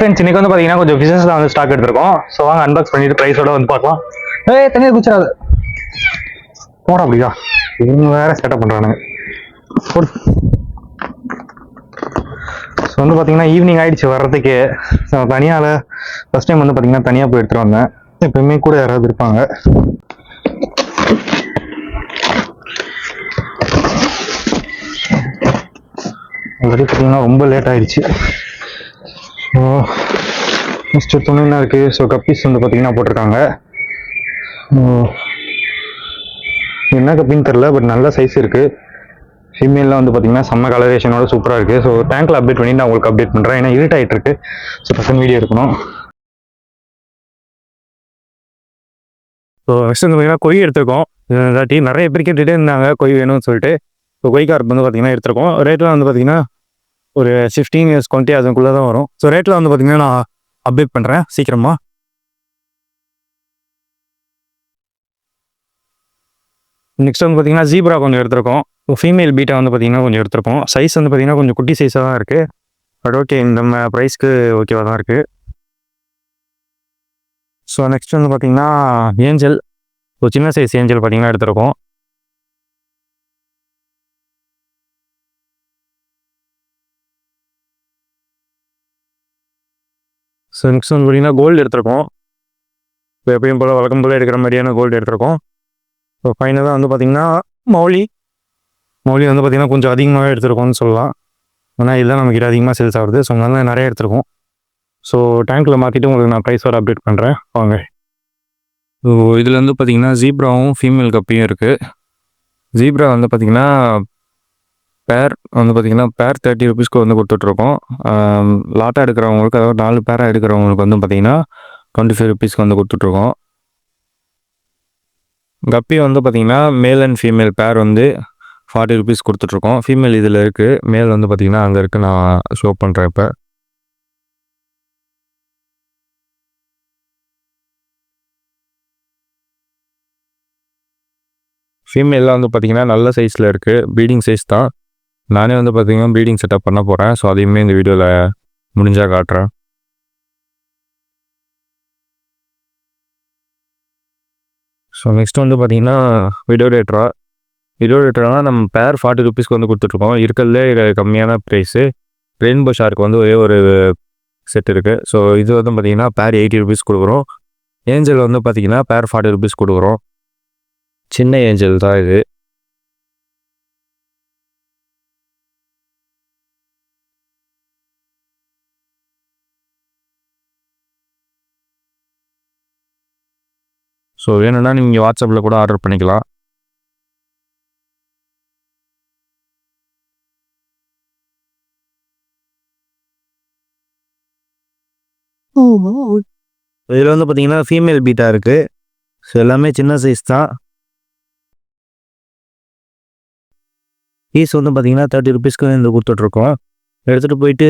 Friends இன்னைக்கு வந்து பார்த்தீங்கன்னா கொஞ்சம் ஃபிஷஸ்லாம் வந்து ஸ்டாக் எடுத்திருக்கோம். ஸோ வாங்க அன்பாக்ஸ் பண்ணிட்டு ப்ரைஸோட வந்து பார்க்கலாம். ஏ தனியாக குச்சிடாது போட அப்படியா? இவங்க வேற செட்டப் பண்ணுறானுங்க ஸோ வந்து பார்த்தீங்கன்னா ஈவினிங் ஆயிடுச்சு வர்றதுக்கு. ஸோ தனியால் ஃபர்ஸ்ட் டைம் வந்து பார்த்தீங்கன்னா தனியாக போய் எடுத்துகிட்டு வந்தேன். எப்பயுமே கூட யாராவது இருப்பாங்க. ஆல்ரெடி பார்த்தீங்கன்னா ரொம்ப லேட் ஆயிடுச்சு. ஸோ நெக்ஸ்ட் துணிலாம் இருக்குது ஸோ கப்பீஸ் வந்து பார்த்தீங்கன்னா போட்டிருக்காங்க. என்ன கப்பின்னு தெரில பட் நல்ல சைஸ் இருக்குது ஃபீமேல்லாம் வந்து பார்த்தீங்கன்னா செம்ம கலரேஷனோட சூப்பராக இருக்குது ஸோ டேங்க்கில் அப்டேட் பண்ணி நான் உங்களுக்கு அப்டேட் பண்ணுறேன் ஏன்னா இருட் ஆகிட்டு இருக்கு ஸோ பசங்க வீடியோ இருக்கணும் ஸோ நெக்ஸ்ட் வந்து பார்த்தீங்கன்னா கொய் எடுத்திருக்கோம். இதாட்டி நிறைய பேர் கேட்டுகிட்டே இருந்தாங்க. கொய் வேணும்னு சொல்லிட்டு. இப்போ கொய் வந்து பார்த்தீங்கன்னா எடுத்திருக்கோம். ரேட்லாம் வந்து பார்த்தீங்கன்னா ஒரு ஃபிஃப்டீன் இயர்ஸ் டுவெண்ட்டி அதுக்குள்ளே தான் வரும் ஸோ ரேட்டில் வந்து பார்த்தீங்கன்னா நான் அப்டேட் பண்ணுறேன் சீக்கிரமாக நெக்ஸ்ட் வந்து பார்த்தீங்கன்னா ஜீப்ரா கொஞ்சம் எடுத்திருக்கோம். ஃபீமேல் பீட்டா வந்து பார்த்தீங்கன்னா கொஞ்சம் எடுத்திருக்கோம். சைஸ் வந்து பார்த்தீங்கன்னா கொஞ்சம் குட்டி சைஸாக தான் இருக்குது பட் ஓகே இந்த ப்ரைஸ்க்கு ஓகேவாக தான் இருக்குது ஸோ நெக்ஸ்ட் வந்து பார்த்தீங்கன்னா ஏஞ்சல் ஒரு சின்ன சைஸ் ஏஞ்சல் பார்த்தீங்கன்னா எடுத்திருக்கோம். ஸோ நெக்ஸ்ட் வந்து பார்த்தீங்கன்னா கோல்டு எடுத்திருக்கோம். இப்போ எப்பயும் போல் வழக்கம் போல் எடுக்கிற மாதிரியான கோல்டு எடுத்திருக்கோம். ஸோ ஃபைனலாக வந்து பார்த்திங்கன்னா மௌலி. மௌலி வந்து பார்த்திங்கன்னா கொஞ்சம் அதிகமாகவே எடுத்திருக்கோம்னு சொல்லலாம். ஏன்னா இதுதான் நமக்கு அதிகமாக சேல்ஸ் ஆகுது ஸோ அதனால நிறைய எடுத்திருக்கோம். ஸோ டேங்க்கில் மாற்றிட்டு உங்களுக்கு நான் ப்ரைஸோட அப்டேட் பண்ணுறேன் வாங்க. ஸோ இதில் வந்து பார்த்தீங்கன்னா ஜீப்ராவும் ஃபீமேல் கப்பியும் இருக்குது ஜீப்ரா வந்து பார்த்தீங்கன்னா பேர் வந்து பார்த்தீங்கன்னா பேர் தேர்ட்டி ருபீஸ்க்கு வந்து கொடுத்துட்ருக்கோம். லாட்டாக எடுக்கிறவங்களுக்கு அதாவது நாலு பேராக எடுக்கிறவங்களுக்கு வந்து பார்த்தீங்கன்னா டுவெண்ட்டி ஃபைவ் ருபீஸ்க்கு வந்து கொடுத்துட்ருக்கோம். கப்பி வந்து பார்த்தீங்கன்னா மேல் அண்ட் ஃபீமேல் பேர் வந்து ஃபார்ட்டி ருபீஸ் கொடுத்துட்ருக்கோம். ஃபீமேல் இதில் இருக்குது மேல் வந்து பார்த்தீங்கன்னா அங்கே இருக்குது நான் ஷோ பண்ணுறேன் இப்போ. ஃபீமேல்லாம் வந்து பார்த்தீங்கன்னா நல்ல சைஸில் இருக்குது ப்ரீடிங் சைஸ் தான். நானே வந்து பார்த்தீங்கன்னா ப்ரீடிங் செட்டப் பண்ண போகிறேன் ஸோ அதையுமே இந்த வீடியோவில் முடிஞ்சால் காட்டுறேன். ஸோ நெக்ஸ்ட் வந்து பார்த்தீங்கன்னா விடோ ரேட்ரா நம்ம பேர் ஃபார்ட்டி ருபீஸ்க்கு வந்து கொடுத்துட்ருக்கோம். இருக்கிறதுலே கம்மியான ப்ரைஸு ரெயின்போ ஷார்க்கு வந்து ஒரே ஒரு செட் இருக்குது ஸோ இது வந்து பார்த்தீங்கன்னா பேர் எயிட்டி ருபீஸ் கொடுக்குறோம். ஏஞ்சல் வந்து பார்த்திங்கன்னா பேர் ஃபார்ட்டி ருபீஸ் கொடுக்குறோம். சின்ன ஏஞ்சல் தான் இது. ஸோ வேணும்னா நீங்கள் வாட்ஸ்அப்பில் கூட ஆர்டர் பண்ணிக்கலாம். இதில் வந்து பார்த்தீங்கன்னா ஃபீமேல் பீட்டா இருக்குது ஸோ எல்லாமே சின்ன சைஸ் தான். ஃபீஸ் வந்து பார்த்தீங்கன்னா தேர்ட்டி ருபீஸ்க்கு இந்த கொடுத்துட்ருக்கோம். எடுத்துகிட்டு போயிட்டு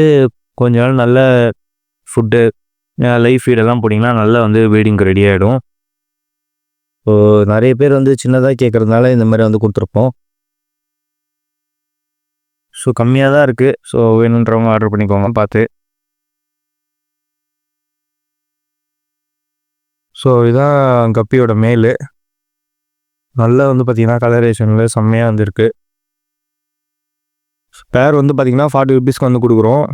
கொஞ்ச நாள் நல்ல ஃபுட்டு லைஃப் ஃபீடெல்லாம் போட்டிங்கன்னா நல்லா வந்து வீடிங்க்கு ரெடி ஆகிடும் ஸோ நிறைய பேர் வந்து சின்னதாக கேட்குறதுனால இந்த மாதிரி வந்து கொடுத்துருப்போம். ஸோ கம்மியாக தான் இருக்குது ஸோ வேணுன்றவங்க ஆர்டர் பண்ணிக்கோங்க பார்த்து. ஸோ இதுதான் கப்பியோட மேலு. நல்லா வந்து பார்த்திங்கன்னா கலரேஷனில் செம்மையாக வந்துருக்கு பேர் வந்து பார்த்திங்கன்னா ஃபார்ட்டி ருபீஸ்க்கு வந்து கொடுக்குறோம்.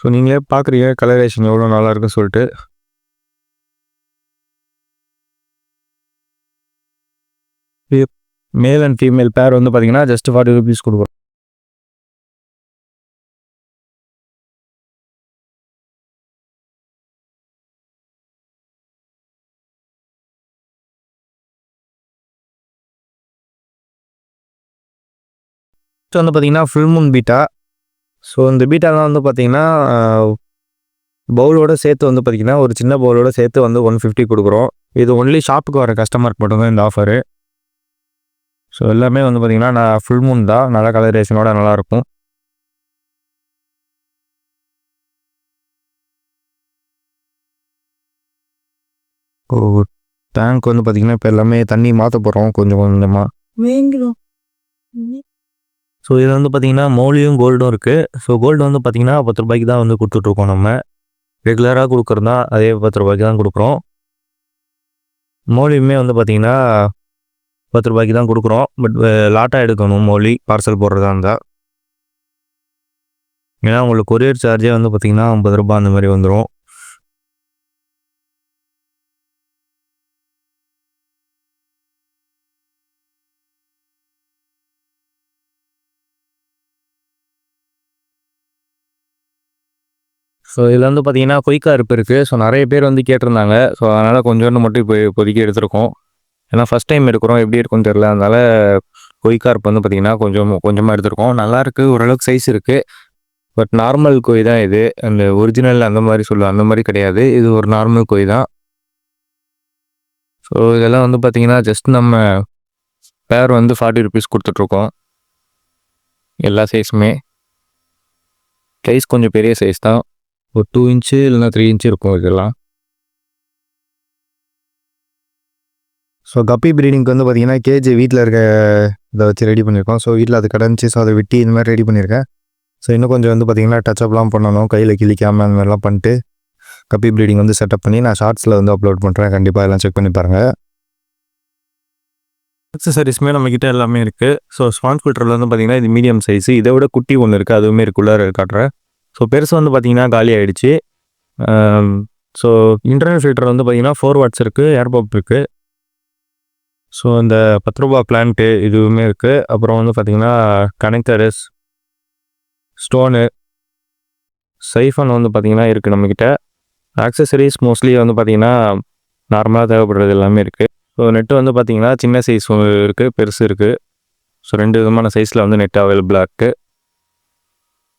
ஸோ நீங்களே பார்க்குறீங்க கலரேஷன் எவ்வளோ நல்லா இருக்குன்னு சொல்லிட்டு. மேல் அண்ட் ஃபீமேல் பேர் வந்து பார்த்தீங்கன்னா ஜஸ்ட் ஃபார்ட்டி ருபீஸ் கொடுக்குறோம். வந்து பார்த்தீங்கன்னா ஃபுல் மூன் பீட்டா ஸோ இந்த பீட்டாலாம் வந்து பார்த்தீங்கன்னா பவுலோட சேர்த்து வந்து பார்த்தீங்கன்னா ஒரு சின்ன பவுலோட சேர்த்து வந்து ஒன் ஃபிஃப்டி கொடுக்குறோம். இது ஒன்லி ஷாப்புக்கு வர கஸ்டமருக்கு மட்டும்தான் இந்த ஆஃபரு ஸோ எல்லாமே வந்து பார்த்தீங்கன்னா நான் ஃபுல் மூன் தான். நல்ல கலரேஷனோட நல்லாயிருக்கும் ஓ டேங்க் வந்து பார்த்தீங்கன்னா இப்போ எல்லாமே தண்ணி மாற்ற போகிறோம் கொஞ்சம் கொஞ்சமாக ஸோ இதில் வந்து பார்த்தீங்கன்னா மோலியும் கோல்டும் இருக்குது ஸோ கோல்டு வந்து பார்த்தீங்கன்னா பத்து ரூபாய்க்கு தான் வந்து கொடுத்துட்ருக்கோம் நம்ம. ரெகுலராக கொடுக்குறது அதே பத்து ரூபாய்க்கு தான் கொடுக்குறோம். மோலியுமே வந்து பார்த்திங்கன்னா பத்து ரூபாய்க்கு தான் கொடுக்குறோம். பட் லாட்டாக எடுக்கணும். மோலி பார்சல் போடுறதா இருந்தால் ஏன்னா உங்களுக்கு கொரியர் சார்ஜே வந்து பார்த்திங்கன்னா ஐம்பது ரூபாய் அந்த மாதிரி வந்துடும் ஸோ இதில் வந்து பார்த்தீங்கன்னா குயிக்காக இருப்பு இருக்குது ஸோ நிறைய பேர் வந்து கேட்டிருந்தாங்க. ஸோ அதனால் கொஞ்சோண்டு மட்டும் இப்போ இப்போதைக்கு எடுத்திருக்கோம். ஏன்னா ஃபஸ்ட் டைம் எடுக்கிறோம். எப்படி இருக்கும்னு தெரில அதனால் கொய் கார்ப் வந்து பார்த்திங்கன்னா கொஞ்சம் கொஞ்சமாக எடுத்திருக்கோம். நல்லாயிருக்கு ஓரளவுக்கு சைஸ் இருக்குது பட் நார்மல் கொய் தான் இது. அந்த ஒரிஜினல் அந்த மாதிரி சொல்லுவோம் அந்த மாதிரி கிடையாது. இது ஒரு நார்மல் கொய் தான். ஸோ இதெல்லாம் வந்து பார்த்திங்கன்னா ஜஸ்ட் நம்ம பேர் வந்து ஃபார்ட்டி ருபீஸ் கொடுத்துட்ருக்கோம். எல்லா சைஸுமே சைஸ் கொஞ்சம் பெரிய சைஸ் தான். ஒரு டூ இன்ச்சு இல்லைனா த்ரீ இன்ச்சு இருக்கும் இதெல்லாம். ஸோ கப்பி ப்ரீடிங்க்கு வந்து பார்த்தீங்கன்னா கேஜி வீட்டில் இருக்க இதை வச்சு ரெடி பண்ணியிருக்கோம் ஸோ வீட்டில் அது கிடந்துச்சு ஸோ அதை வெட்டி இந்த மாதிரி ரெடி பண்ணியிருக்கேன் ஸோ இன்னும் கொஞ்சம் வந்து பார்த்திங்கன்னா டச்சப்லாம் பண்ணணும். கையில் கிழிக்காமல் அந்த மாதிரிலாம் பண்ணிட்டு கப்பி ப்ரீடிங் வந்து செட்டப் பண்ணி நான் ஷார்ட்ஸில் வந்து அப்லோட் பண்ணுறேன் கண்டிப்பாக எல்லாம் செக் பண்ணி பாருங்கள் அக்சசரிஸ்மே நம்மக்கிட்ட எல்லாமே இருக்குது ஸோ ஸ்பான்ஸ் ஃபில்டரில் வந்து பார்த்தீங்கன்னா இது மீடியம் சைஸு இதை விட குட்டி ஒன்று இருக்குது அதுவுமே இருக்குள்ளார காட்டுறேன். ஸோ பெருசு வந்து பார்த்தீங்கன்னா காலி ஆகிடுச்சு ஸோ இன்டர்னல் ஃபில்டர் வந்து பார்த்தீங்கன்னா ஃபோர் வாட்ஸ் இருக்குது ஏர்பப் இருக்குது ஸோ இந்த பத்து ரூபா பிளான்ட்டு இதுவுமே இருக்குது அப்புறம் வந்து பார்த்திங்கன்னா கனெக்டர்ஸ் ஸ்டோனு சைஃபன் வந்து பார்த்திங்கன்னா இருக்குது நம்மக்கிட்ட ஆக்சசரிஸ் மோஸ்ட்லி வந்து பார்த்திங்கன்னா நார்மலாக தேவைப்படுறது எல்லாமே இருக்குது ஸோ நெட்டு வந்து பார்த்திங்கன்னா சின்ன சைஸ் இருக்குது பெருசு இருக்குது ஸோ ரெண்டு விதமான சைஸில் வந்து நெட் அவைலபிளாக இருக்குது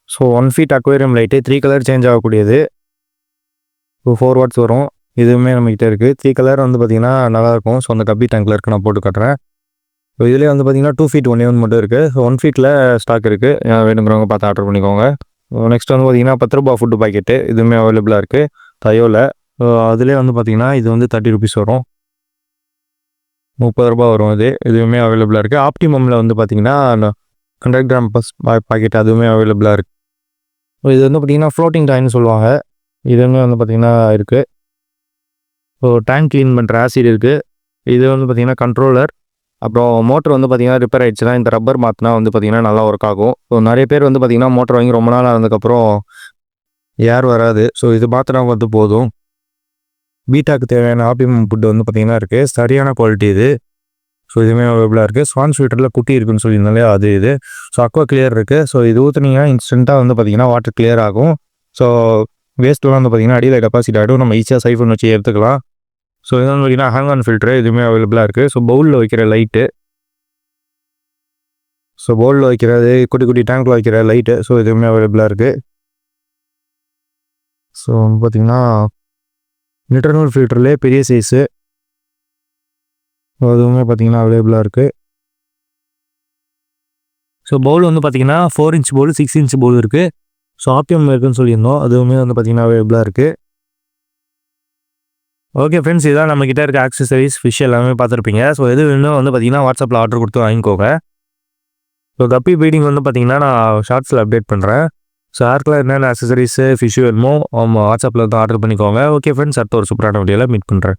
so one feet aquarium light three colour change ஆகக்கூடியது. So four watts வரும். இதுவுமே நம்மகிட்ட இருக்குது த்ரீ கலர் வந்து பார்த்திங்கன்னா நல்லாயிருக்கும். ஸோ அந்த கப்பி டேங்கில் இருக்குது நான் போட்டு காட்டுறேன். ஸோ இதுலேயே வந்து பார்த்திங்கன்னா டூ ஃபீட் ஒன் ஒன் மட்டும் இருக்குது ஸோ ஒன் ஃபீட்டில் ஸ்டாக் இருக்குது வேணுங்கிறவங்க பார்த்து ஆர்டர் பண்ணிக்கோங்க. நெக்ஸ்ட் வந்து பார்த்திங்கன்னா பத்து ரூபா ஃபுட்டு பாக்கெட்டு இதுவுமே அவைலபிளாக இருக்குது தயோவில் அதுலேயே வந்து பார்த்திங்கன்னா இது வந்து தேர்ட்டி ருபீஸ் வரும். முப்பது ரூபா வரும் இது. இதுவுமே அவைலபிளாக இருக்குது ஆப்டிமமில் வந்து பார்த்திங்கன்னா ஹண்ட்ரட் கிராம் பஸ் பாக்கெட் அதுவுமே அவைலபிளாக இருக்குது இது வந்து பார்த்திங்கன்னா ஃப்ளோட்டிங் டைன்னு சொல்லுவாங்க. இதுவுமே வந்து பார்த்திங்கன்னா இருக்குது ஸோ டேங்க் க்ளீன் பண்ணுற ஆசிட் இருக்குது இது வந்து பார்த்திங்கன்னா கண்ட்ரோலர் அப்புறம் மோட்டர் வந்து பார்த்திங்கன்னா ரிப்பேர் ஆகிடுச்சுன்னா இந்த ரப்பர் மாற்றினா வந்து பார்த்திங்கன்னா நல்லா ஒர்க் ஆகும். ஸோ நிறைய பேர் வந்து பார்த்திங்கன்னா மோட்டர் வாங்கி ரொம்ப நாள் ஆனதுக்கப்புறம் ஏர் வராது. ஸோ இது மாற்றினா வந்து போதும். பீட்டாக்கு தேவையான ஆப்பியம் ஃபுட்டு வந்து பார்த்திங்கன்னா இருக்குது சரியான குவாலிட்டி இது. ஸோ இதுவுமே அவைலபிளாக இருக்குது ஸ்வான் ஸ்வீட்டரில் குட்டி இருக்குன்னு சொல்லியிருந்தாலே அது இது. ஸோ அக்வா கிளியர் இருக்குது ஸோ இது ஊற்றுனீங்கன்னா இன்ஸ்டண்ட்டாக வந்து பார்த்திங்கன்னா வாட்டர் கிளியர் ஆகும். ஸோ வேஸ்ட்லாம் வந்து பார்த்திங்கன்னா அடியில் டெபாசிட் ஆகிடும் நம்ம ஈஸியாக சைஃபன் வச்சு எடுத்துக்கலாம். ஸோ இது வந்து பார்த்திங்கன்னா ஹேங் ஆன் ஃபில்ட்ரு இதுவுமே அவைலபிளாக இருக்குது ஸோ பவுலில் வைக்கிற லைட்டு ஸோ பவுலில் வைக்கிறது குட்டி குட்டி டேங்க்கில் வைக்கிற லைட்டு ஸோ இதுவுமே அவைலபிளாக இருக்குது ஸோ பார்த்திங்கன்னா இன்டர்னல் ஃபில்டர்லேயே பெரிய சைஸு அதுவுமே பார்த்திங்கன்னா அவைலபிளாக இருக்குது ஸோ பவுல் வந்து பார்த்திங்கன்னா four inch bowl six inch bowl இருக்குது ஸோ ஆப்பியம் இருக்குதுன்னு சொல்லியிருந்தோம். அதுவுமே வந்து பார்த்திங்கன்னா அவைலபிளாக இருக்குது ஓகே ஃப்ரெண்ட்ஸ் இதான் நம்மக்கிட்ட இருக்க ஆக்சசரிஸ் ஃபிஷ் எல்லாமே பார்த்துருப்பீங்க. ஸோ எது வேணும் வந்து பார்த்தீங்கன்னா வாட்ஸ்அப்பில் ஆர்டர் கொடுத்து வாங்கிக்கோங்க. ஸோ கப்பி பீடிங் வந்து பார்த்தீங்கன்னா நான் ஷார்ட்ஸில் அப்டேட் பண்ணுறேன் ஸோ யாருக்கெல்லாம் என்னென்ன ஆக்சசரிஸு ஃபிஷ் வேணுமோ வாட்ஸ்அப்பில் வந்து ஆர்டர் பண்ணிக்கோங்க. ஓகே ஃப்ரெண்ட்ஸ் அடுத்த ஒரு சூப்பரான வீடியோவில் மீட் பண்ணுறேன்